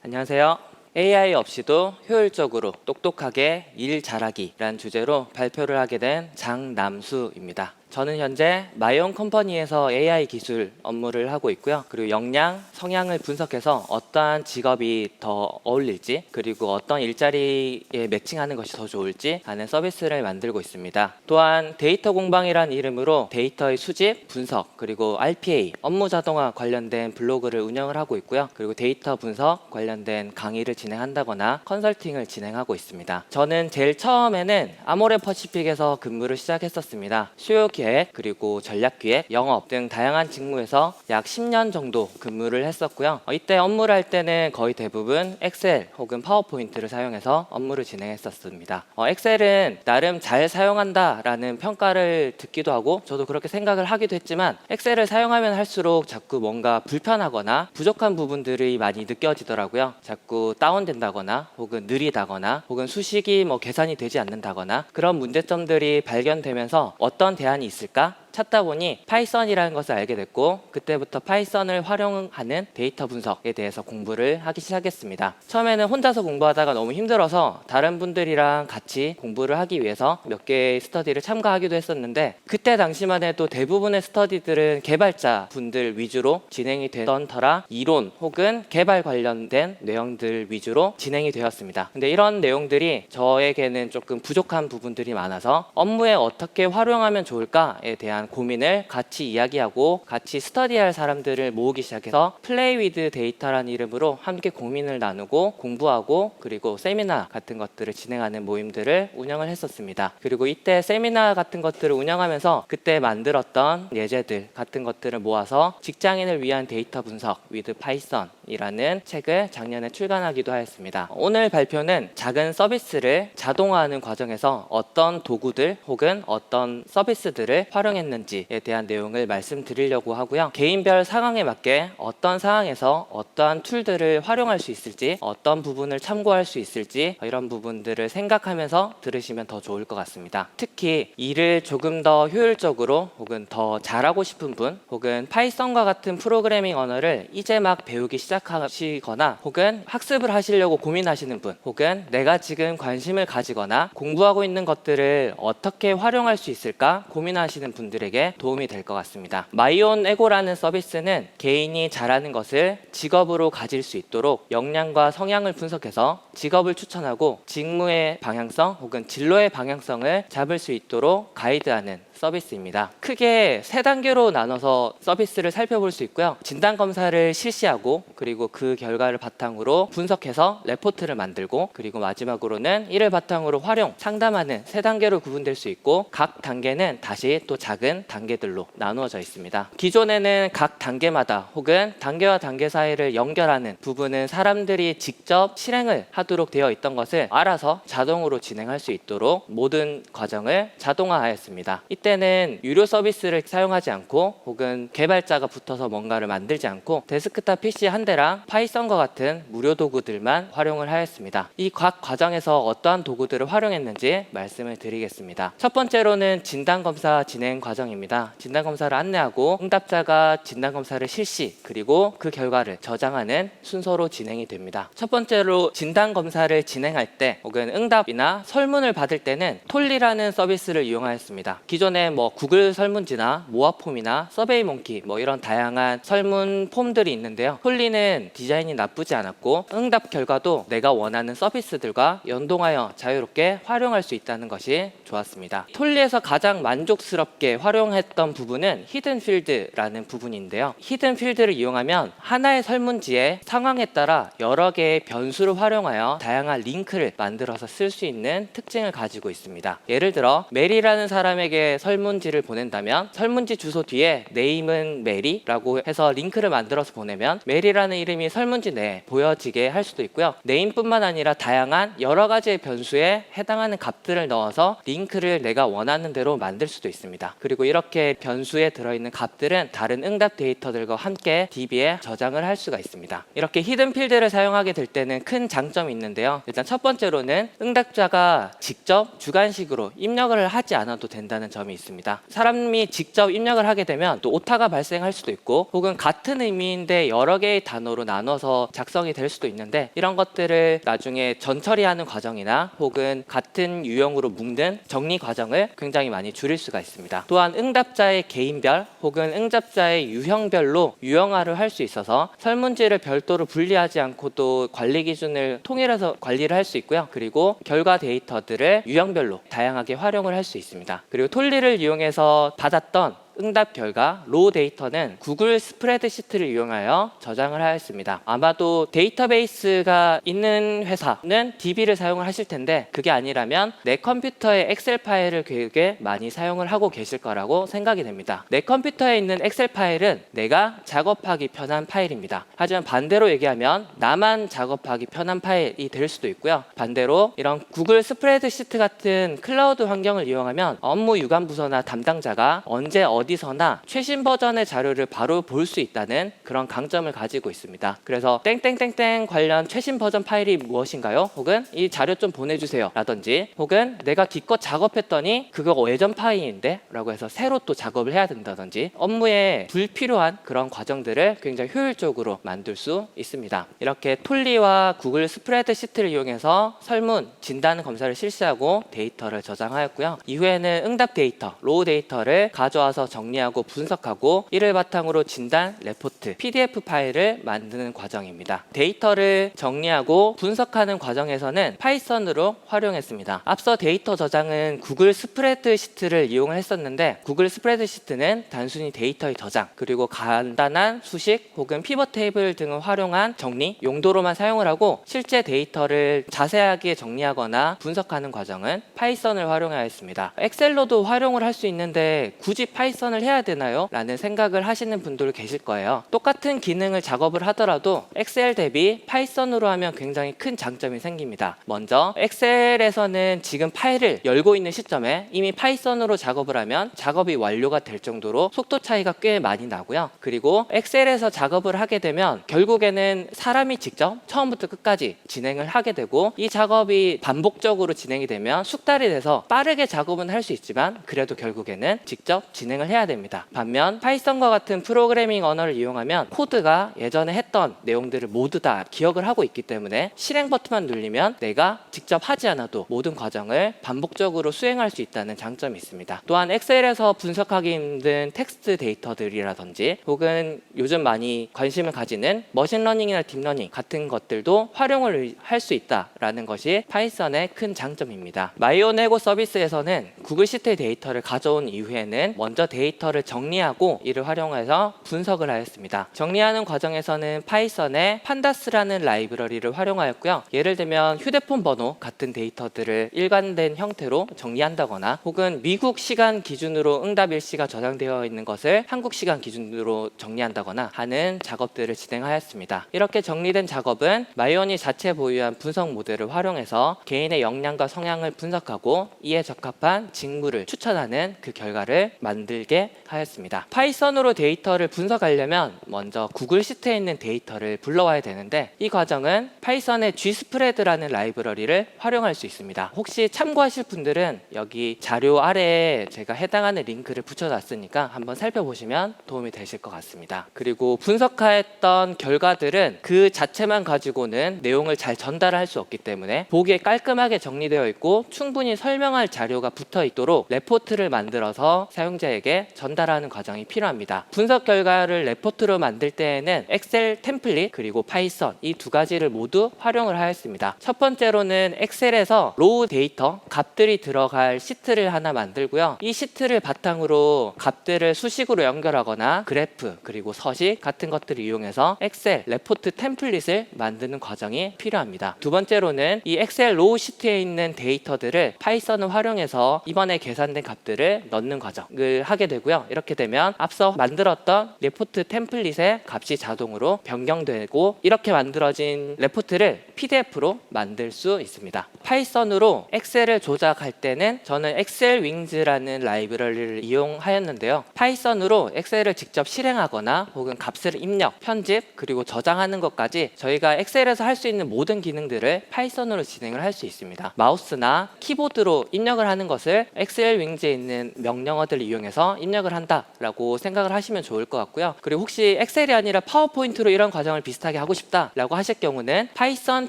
안녕하세요. AI 없이도 효율적으로 똑똑하게 일 잘하기라는 주제로 발표를 하게 된 장남수입니다. 저는 현재 마이온 컴퍼니에서 AI 기술 업무를 하고 있고요. 그리고 역량, 성향을 분석해서 어떠한 직업이 더 어울릴지, 그리고 어떤 일자리에 매칭하는 것이 더 좋을지 하는 서비스를 만들고 있습니다. 또한 데이터 공방이라는 이름으로 데이터의 수집, 분석, 그리고 RPA, 업무 자동화 관련된 블로그를 운영을 하고 있고요. 그리고 데이터 분석 관련된 강의를 진행한다거나 컨설팅을 진행하고 있습니다. 저는 제일 처음에는 아모레 퍼시픽에서 근무를 시작했었습니다. 기획 그리고 전략 기획, 영업 등 다양한 직무에서 약 10년 정도 근무를 했었고요. 어, 이때 업무를 할 때는 거의 대부분 엑셀 혹은 파워포인트를 사용해서 업무를 진행했었습니다. 어, 엑셀은 나름 잘 사용한다라는 평가를 듣기도 하고 저도 그렇게 생각을 하기도 했지만 엑셀을 사용하면 할수록 자꾸 뭔가 불편하거나 부족한 부분들이 많이 느껴지더라고요. 자꾸 다운된다거나 혹은 느리다거나 혹은 수식이 뭐 계산이 되지 않는다거나 그런 문제점들이 발견되면서 어떤 대안이 있을까? 찾다 보니 파이썬이라는 것을 알게 됐고 그때부터 파이썬을 활용하는 데이터 분석에 대해서 공부를 하기 시작했습니다. 처음에는 혼자서 공부하다가 너무 힘들어서 다른 분들이랑 같이 공부를 하기 위해서 몇 개의 스터디를 참가하기도 했었는데 그때 당시만 해도 대부분의 스터디들은 개발자 분들 위주로 진행이 되던 터라 이론 혹은 개발 관련된 내용들 위주로 진행이 되었습니다. 근데 이런 내용들이 저에게는 조금 부족한 부분들이 많아서 업무에 어떻게 활용하면 좋을까에 대한 고민을 같이 이야기하고 같이 스터디할 사람들을 모으기 시작해서 플레이 위드 데이터라는 이름으로 함께 고민을 나누고 공부하고 그리고 세미나 같은 것들을 진행하는 모임들을 운영을 했었습니다. 그리고 이때 세미나 같은 것들을 운영하면서 그때 만들었던 예제들 같은 것들을 모아서 직장인을 위한 데이터 분석 위드 파이썬이라는 책을 작년에 출간하기도 하였습니다. 오늘 발표는 작은 서비스를 자동화하는 과정에서 어떤 도구들 혹은 어떤 서비스들을 활용했는지 에 대한 내용을 말씀드리려고 하고요. 개인별 상황에 맞게 어떤 상황에서 어떠한 툴들을 활용할 수 있을지, 어떤 부분을 참고할 수 있을지 이런 부분들을 생각하면서 들으시면 더 좋을 것 같습니다. 특히 일을 조금 더 효율적으로 혹은 더 잘하고 싶은 분, 혹은 파이썬과 같은 프로그래밍 언어를 이제 막 배우기 시작하시거나 혹은 학습을 하시려고 고민하시는 분, 혹은 내가 지금 관심을 가지거나 공부하고 있는 것들을 어떻게 활용할 수 있을까 고민하시는 분들 에게 도움이 될 것 같습니다. 마이온 에고라는 서비스는 개인이 잘하는 것을 직업으로 가질 수 있도록 역량과 성향을 분석해서 직업을 추천하고 직무의 방향성 혹은 진로의 방향성을 잡을 수 있도록 가이드하는 서비스입니다. 크게 세 단계로 나눠서 서비스를 살펴볼 수 있고요. 진단 검사를 실시하고 그리고 그 결과를 바탕으로 분석해서 레포트를 만들고 그리고 마지막으로는 이를 바탕으로 활용 상담하는 세 단계로 구분될 수 있고 각 단계는 다시 또 작은 단계들로 나누어져 있습니다. 기존에는 각 단계마다 혹은 단계와 단계 사이를 연결하는 부분은 사람들이 직접 실행을 하도록 되어 있던 것을 알아서 자동으로 진행할 수 있도록 모든 과정을 자동화하였습니다. 이때 는 유료 서비스를 사용하지 않고 혹은 개발자가 붙어서 뭔가를 만들지 않고 데스크탑 PC 한 대랑 파이썬과 같은 무료 도구들만 활용을 하였습니다. 이 각 과정에서 어떠한 도구들을 활용했는지 말씀을 드리겠습니다. 첫 번째로는 진단 검사 진행 과정입니다. 진단 검사를 안내하고 응답자가 진단 검사를 실시 그리고 그 결과를 저장하는 순서로 진행이 됩니다. 첫 번째로 진단 검사를 진행할 때 혹은 응답이나 설문을 받을 때는 톨리라는 서비스를 이용하였습니다. 기존에 뭐 구글 설문지나 모아폼이나 서베이몽키 뭐 이런 다양한 설문 폼들이 있는데요. 톨리는 디자인이 나쁘지 않았고 응답 결과도 내가 원하는 서비스들과 연동하여 자유롭게 활용할 수 있다는 것이 좋았습니다. 톨리에서 가장 만족스럽게 활용했던 부분은 히든 필드라는 부분인데요. 히든 필드를 이용하면 하나의 설문지에 상황에 따라 여러 개의 변수를 활용하여 다양한 링크를 만들어서 쓸 수 있는 특징을 가지고 있습니다. 예를 들어 메리라는 사람에게 설문지를 보낸다면 설문지 주소 뒤에 네임은 메리라고 해서 링크를 만들어서 보내면 메리라는 이름이 설문지 내에 보여지게 할 수도 있고요. 네임뿐만 아니라 다양한 여러 가지의 변수에 해당하는 값들을 넣어서 링크를 내가 원하는 대로 만들 수도 있습니다. 그리고 이렇게 변수에 들어있는 값들은 다른 응답 데이터들과 함께 DB에 저장을 할 수가 있습니다. 이렇게 히든 필드를 사용하게 될 때는 큰 장점이 있는데요. 일단 첫 번째로는 응답자가 직접 주관식으로 입력을 하지 않아도 된다는 점이 있습니다. 사람이 직접 입력을 하게 되면 또 오타가 발생할 수도 있고 혹은 같은 의미인데 여러 개의 단어로 나눠서 작성이 될 수도 있는데 이런 것들을 나중에 전처리하는 과정이나 혹은 같은 유형으로 묶는 정리 과정을 굉장히 많이 줄일 수가 있습니다. 또한 응답자의 개인별 혹은 응답자의 유형별로 유형화를 할 수 있어서 설문지를 별도로 분리하지 않고도 관리 기준을 통일해서 관리를 할 수 있고요. 그리고 결과 데이터들을 유형별로 다양하게 활용을 할 수 있습니다. 그리고 톨리를 이용해서 받았던 응답 결과 로우 데이터는 구글 스프레드시트를 이용하여 저장을 하였습니다. 아마도 데이터베이스가 있는 회사는 DB를 사용을 하실 텐데 그게 아니라면 내 컴퓨터에 엑셀 파일을 되게 많이 사용을 하고 계실 거라고 생각이 됩니다. 내 컴퓨터에 있는 엑셀 파일은 내가 작업하기 편한 파일입니다. 하지만 반대로 얘기하면 나만 작업하기 편한 파일이 될 수도 있고요. 반대로 이런 구글 스프레드시트 같은 클라우드 환경을 이용하면 업무 유관 부서나 담당자가 언제 어디 서나 최신 버전의 자료를 바로 볼 수 있다는 그런 강점을 가지고 있습니다. 그래서 땡땡땡땡 관련 최신 버전 파일이 무엇인가요? 혹은 이 자료 좀 보내주세요. 라든지 혹은 내가 기껏 작업했더니 그거 예전 파일인데 라고 해서 새로 또 작업을 해야 된다든지 업무에 불필요한 그런 과정들을 굉장히 효율적으로 만들 수 있습니다. 이렇게 톨리와 구글 스프레드 시트를 이용해서 설문, 진단 검사를 실시하고 데이터를 저장하였고요. 이후에는 응답 데이터, 로우 데이터를 가져와서 정리하고 분석하고 이를 바탕으로 진단, 레포트, PDF 파일을 만드는 과정입니다. 데이터를 정리하고 분석하는 과정에서는 파이썬으로 활용했습니다. 앞서 데이터 저장은 구글 스프레드시트를 이용을 했었는데 구글 스프레드시트는 단순히 데이터의 저장 그리고 간단한 수식 혹은 피벗 테이블 등을 활용한 정리 용도로만 사용을 하고 실제 데이터를 자세하게 정리하거나 분석하는 과정은 파이썬을 활용하였습니다. 엑셀로도 활용을 할 수 있는데 굳이 파이썬 을 해야 되나요? 라는 생각을 하시는 분들 계실 거예요. 똑같은 기능을 작업을 하더라도 엑셀 대비 파이썬으로 하면 굉장히 큰 장점이 생깁니다. 먼저 엑셀에서는 지금 파일을 열고 있는 시점에 이미 파이썬으로 작업을 하면 작업이 완료가 될 정도로 속도 차이가 꽤 많이 나고요. 그리고 엑셀에서 작업을 하게 되면 결국에는 사람이 직접 처음부터 끝까지 진행을 하게 되고 이 작업이 반복적으로 진행이 되면 숙달이 돼서 빠르게 작업은 할 수 있지만 그래도 결국에는 직접 진행을 해야 됩니다. 반면 파이썬과 같은 프로그래밍 언어를 이용하면 코드가 예전에 했던 내용들을 모두 다 기억을 하고 있기 때문에 실행 버튼만 누르면 내가 직접 하지 않아도 모든 과정을 반복적으로 수행할 수 있다는 장점이 있습니다. 또한 엑셀에서 분석하기 힘든 텍스트 데이터들이라든지 혹은 요즘 많이 관심을 가지는 머신러닝이나 딥러닝 같은 것들도 활용을 할 수 있다라는 것이 파이썬의 큰 장점입니다. 마이오네고 서비스에서는 구글 시트의 데이터를 가져온 이후에는 먼저 데이터를 정리하고 이를 활용해서 분석을 하였습니다. 정리하는 과정에서는 파이썬의 판다스라는 라이브러리를 활용하였고요. 예를 들면 휴대폰 번호 같은 데이터들을 일관된 형태로 정리한다거나 혹은 미국 시간 기준으로 응답 일시가 저장되어 있는 것을 한국 시간 기준으로 정리한다거나 하는 작업들을 진행하였습니다. 이렇게 정리된 작업은 마이온이 자체 보유한 분석 모델을 활용해서 개인의 역량과 성향을 분석하고 이에 적합한 직무를 추천하는 그 결과를 만들게 하였습니다. 파이썬으로 데이터를 분석하려면 먼저 구글 시트에 있는 데이터를 불러와야 되는데 이 과정은 파이썬의 Gspread라는 라이브러리를 활용할 수 있습니다. 혹시 참고하실 분들은 여기 자료 아래에 제가 해당하는 링크를 붙여놨으니까 한번 살펴보시면 도움이 되실 것 같습니다. 그리고 분석했던 결과들은 그 자체만 가지고는 내용을 잘 전달할 수 없기 때문에 보기에 깔끔하게 정리되어 있고 충분히 설명할 자료가 붙어 있도록 레포트를 만들어서 사용자에게 전달하는 과정이 필요합니다. 분석 결과를 레포트로 만들 때에는 엑셀 템플릿 그리고 파이썬 이 두 가지를 모두 활용을 하였습니다. 첫 번째로는 엑셀에서 로우 데이터 값들이 들어갈 시트를 하나 만들고요. 이 시트를 바탕으로 값들을 수식으로 연결하거나 그래프 그리고 서식 같은 것들을 이용해서 엑셀 레포트 템플릿을 만드는 과정이 필요합니다. 두 번째로는 이 엑셀 로우 시트에 있는 데이터들을 파이썬을 활용해서 이번에 계산된 값들을 넣는 과정을 하게 되고요. 이렇게 되면 앞서 만들었던 레포트 템플릿의 값이 자동으로 변경되고 이렇게 만들어진 레포트를 PDF로 만들 수 있습니다. 파이썬으로 엑셀을 조작할 때는 저는 엑셀 윙즈라는 라이브러리를 이용하였는데요. 파이썬으로 엑셀을 직접 실행하거나 혹은 값을 입력, 편집, 그리고 저장하는 것까지 저희가 엑셀에서 할 수 있는 모든 기능들을 파이썬으로 진행을 할 수 있습니다. 마우스나 키보드로 입력을 하는 것을 엑셀 윙즈에 있는 명령어들을 이용해서 입력을 한다라고 생각을 하시면 좋을 것 같고요. 그리고 혹시 엑셀이 아니라 파워포인트로 이런 과정을 비슷하게 하고 싶다라고 하실 경우는 파이썬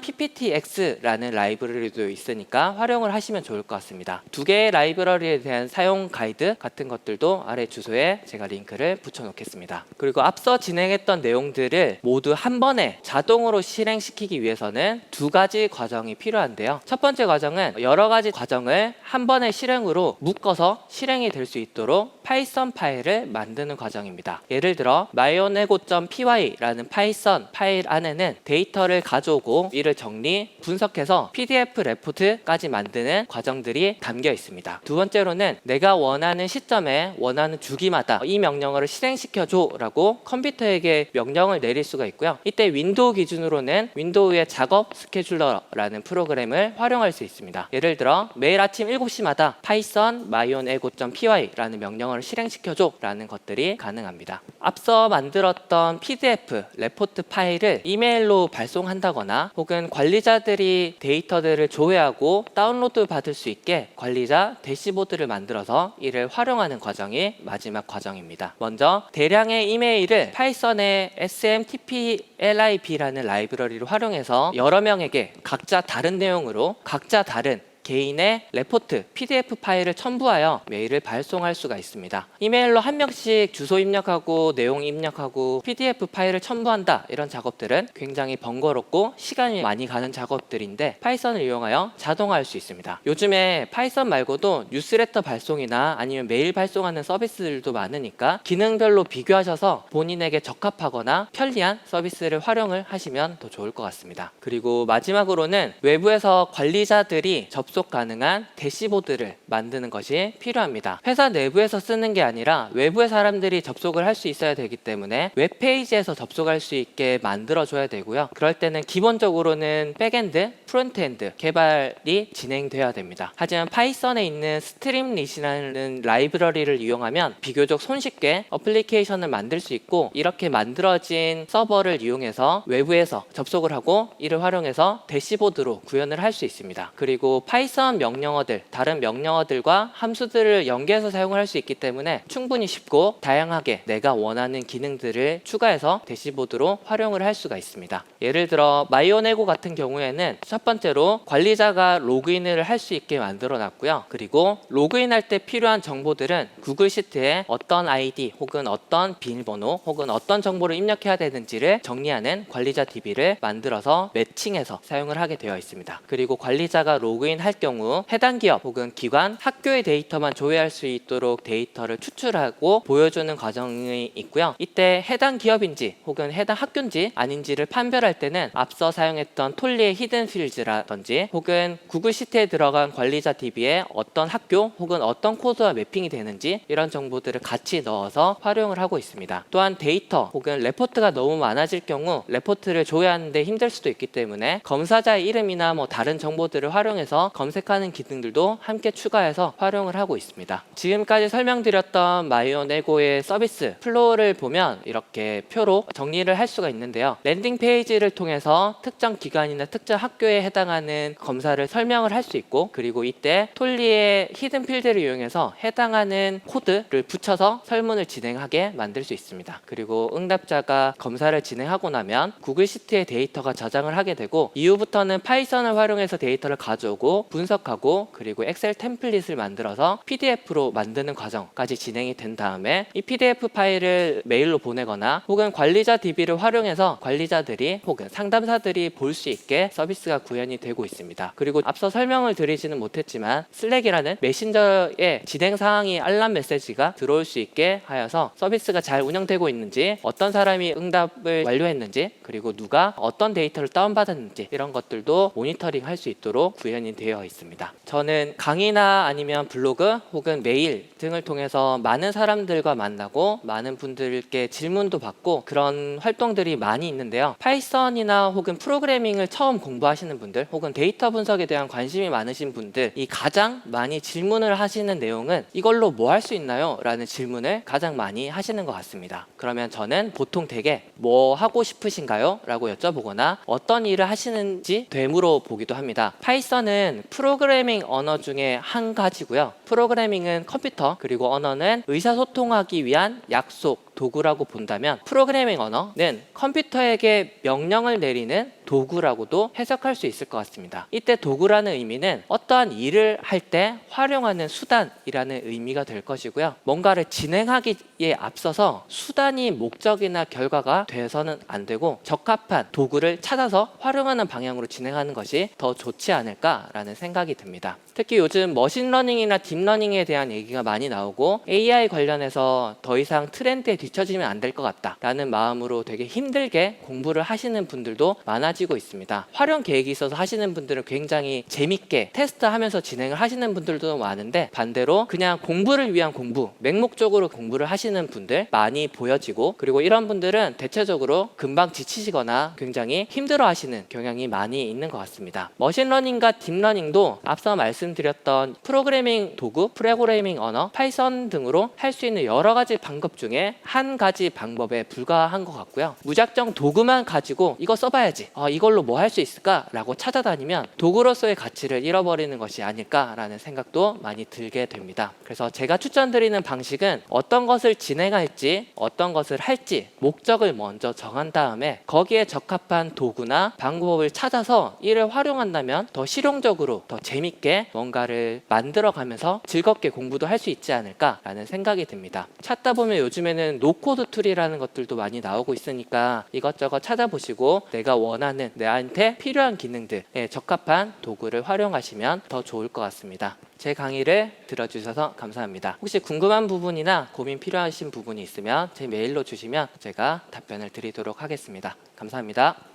pptx라는 라이브러리도 있으니까 활용을 하시면 좋을 것 같습니다. 두 개의 라이브러리에 대한 사용 가이드 같은 것들도 아래 주소에 제가 링크를 붙여 놓겠습니다. 그리고 앞서 진행했던 내용들을 모두 한 번에 자동으로 실행시키기 위해서는 두 가지 과정이 필요한데요. 첫 번째 과정은 여러 가지 과정을 한 번의 실행으로 묶어서 실행이 될 수 있도록 파이썬 파일을 만드는 과정입니다. 예를 들어 myonego.py라는 파이썬 파일 안에는 데이터를 가져오고 이를 정리, 분석해서 PDF 레포트까지 만드는 과정들이 담겨 있습니다. 두 번째로는 내가 원하는 시점에 원하는 주기마다 이 명령어를 실행시켜줘 라고 컴퓨터에게 명령을 내릴 수가 있고요. 이때 윈도우 기준으로는 윈도우의 작업 스케줄러라는 프로그램을 활용할 수 있습니다. 예를 들어 매일 아침 7시마다 python myonego.py라는 명령 어를 실행시켜줘 라는 것들이 가능합니다. 앞서 만들었던 PDF 레포트 파일을 이메일로 발송한다거나 혹은 관리자들이 데이터들을 조회하고 다운로드 받을 수 있게 관리자 대시보드를 만들어서 이를 활용하는 과정이 마지막 과정입니다. 먼저 대량의 이메일을 파이썬의 smtplib라는 라이브러리를 활용해서 여러 명에게 각자 다른 내용으로 각자 다른 개인의 레포트, PDF 파일을 첨부하여 메일을 발송할 수가 있습니다. 이메일로 한 명씩 주소 입력하고 내용 입력하고 PDF 파일을 첨부한다 이런 작업들은 굉장히 번거롭고 시간이 많이 가는 작업들인데 파이썬을 이용하여 자동화할 수 있습니다. 요즘에 파이썬 말고도 뉴스레터 발송이나 아니면 메일 발송하는 서비스들도 많으니까 기능별로 비교하셔서 본인에게 적합하거나 편리한 서비스를 활용을 하시면 더 좋을 것 같습니다. 그리고 마지막으로는 외부에서 관리자들이 접속 가능한 대시보드를 만드는 것이 필요합니다. 회사 내부에서 쓰는 게 아니라 외부의 사람들이 접속을 할 수 있어야 되기 때문에 웹페이지에서 접속할 수 있게 만들어줘야 되고요. 그럴 때는 기본적으로는 백엔드, 프론트엔드 개발이 진행돼야 됩니다. 하지만 파이썬에 있는 스트림릿이라는 라이브러리를 이용하면 비교적 손쉽게 어플리케이션을 만들 수 있고 이렇게 만들어진 서버를 이용해서 외부에서 접속을 하고 이를 활용해서 대시보드로 구현을 할 수 있습니다. 그리고 파이 썬 명령어들, 다른 명령어들과 함수들을 연계해서 사용을 할 수 있기 때문에 충분히 쉽고 다양하게 내가 원하는 기능들을 추가해서 대시보드로 활용을 할 수가 있습니다. 예를 들어 마이오네고 같은 경우에는 첫 번째로 관리자가 로그인을 할 수 있게 만들어 놨고요. 그리고 로그인할 때 필요한 정보들은 구글 시트에 어떤 아이디 혹은 어떤 비밀번호 혹은 어떤 정보를 입력해야 되는지를 정리하는 관리자 DB를 만들어서 매칭해서 사용을 하게 되어 있습니다. 그리고 관리자가 로그인 할 경우 해당 기업 혹은 기관, 학교의 데이터만 조회할 수 있도록 데이터를 추출하고 보여주는 과정이 있고요. 이때 해당 기업인지 혹은 해당 학교인지 아닌지를 판별할 때는 앞서 사용했던 톨리의 히든 필즈라든지 혹은 구글 시트에 들어간 관리자 DB에 어떤 학교 혹은 어떤 코드와 매핑이 되는지 이런 정보들을 같이 넣어서 활용을 하고 있습니다. 또한 데이터 혹은 레포트가 너무 많아질 경우 레포트를 조회하는데 힘들 수도 있기 때문에 검사자의 이름이나 뭐 다른 정보들을 활용해서 검색하는 기능들도 함께 추가해서 활용을 하고 있습니다. 지금까지 설명드렸던 마이오네고의 서비스 플로우를 보면 이렇게 표로 정리를 할 수가 있는데요. 랜딩 페이지를 통해서 특정 기관이나 특정 학교에 해당하는 검사를 설명을 할 수 있고 그리고 이때 톨리의 히든 필드를 이용해서 해당하는 코드를 붙여서 설문을 진행하게 만들 수 있습니다. 그리고 응답자가 검사를 진행하고 나면 구글 시트에 데이터가 저장을 하게 되고 이후부터는 파이썬을 활용해서 데이터를 가져오고 분석하고 그리고 엑셀 템플릿을 만들어서 PDF로 만드는 과정까지 진행이 된 다음에 이 PDF 파일을 메일로 보내거나 혹은 관리자 DB를 활용해서 관리자들이 혹은 상담사들이 볼 수 있게 서비스가 구현이 되고 있습니다. 그리고 앞서 설명을 드리지는 못했지만 슬랙이라는 메신저의 진행 사항이 알람 메시지가 들어올 수 있게 하여서 서비스가 잘 운영되고 있는지 어떤 사람이 응답을 완료했는지 그리고 누가 어떤 데이터를 다운받았는지 이런 것들도 모니터링 할 수 있도록 구현이 되어 되어 있습니다. 저는 강의나 아니면 블로그 혹은 메일 등을 통해서 많은 사람들과 만나고 많은 분들께 질문도 받고 그런 활동들이 많이 있는데요. 파이썬이나 혹은 프로그래밍을 처음 공부하시는 분들 혹은 데이터 분석에 대한 관심이 많으신 분들 이 가장 많이 질문을 하시는 내용은 이걸로 뭐 할 수 있나요? 라는 질문을 가장 많이 하시는 것 같습니다. 그러면 저는 보통 되게 뭐 하고 싶으신가요? 라고 여쭤보거나 어떤 일을 하시는지 되물어 보기도 합니다. 파이썬은 프로그래밍 언어 중에 한 가지고요. 프로그래밍은 컴퓨터 그리고 언어는 의사소통하기 위한 약속 도구라고 본다면 프로그래밍 언어는 컴퓨터에게 명령을 내리는 도구라고도 해석할 수 있을 것 같습니다. 이때 도구라는 의미는 어떠한 일을 할 때 활용하는 수단이라는 의미가 될 것이고요. 뭔가를 진행하기에 앞서서 수단이 목적이나 결과가 돼서는 안 되고 적합한 도구를 찾아서 활용하는 방향으로 진행하는 것이 더 좋지 않을까라는 생각이 듭니다. 특히 요즘 머신러닝이나 딥러닝에 대한 얘기가 많이 나오고 AI 관련해서 더 이상 트렌드에 뒤 처지면 안 될 것 같다라는 마음으로 되게 힘들게 공부를 하시는 분들도 많아지고 있습니다. 활용 계획이 있어서 하시는 분들은 굉장히 재밌게 테스트하면서 진행을 하시는 분들도 많은데 반대로 그냥 공부를 위한 공부, 맹목적으로 공부를 하시는 분들 많이 보여지고 그리고 이런 분들은 대체적으로 금방 지치시거나 굉장히 힘들어 하시는 경향이 많이 있는 것 같습니다. 머신러닝과 딥러닝도 앞서 말씀드렸던 프로그래밍 도구, 프로그래밍 언어, 파이썬 등으로 할 수 있는 여러 가지 방법 중에 한 가지 방법에 불과한 것 같고요. 무작정 도구만 가지고 이거 써봐야지. 어, 이걸로 뭐 할 수 있을까라고 찾아다니면 도구로서의 가치를 잃어버리는 것이 아닐까라는 생각도 많이 들게 됩니다. 그래서 제가 추천드리는 방식은 어떤 것을 진행할지, 어떤 것을 할지 목적을 먼저 정한 다음에 거기에 적합한 도구나 방법을 찾아서 이를 활용한다면 더 실용적으로, 더 재밌게 뭔가를 만들어가면서 즐겁게 공부도 할 수 있지 않을까라는 생각이 듭니다. 찾다 보면 요즘에는 노코드 툴이라는 것들도 많이 나오고 있으니까 이것저것 찾아보시고 내가 원하는 내한테 필요한 기능들에 적합한 도구를 활용하시면 더 좋을 것 같습니다. 제 강의를 들어주셔서 감사합니다. 혹시 궁금한 부분이나 고민 필요하신 부분이 있으면 제 메일로 주시면 제가 답변을 드리도록 하겠습니다. 감사합니다.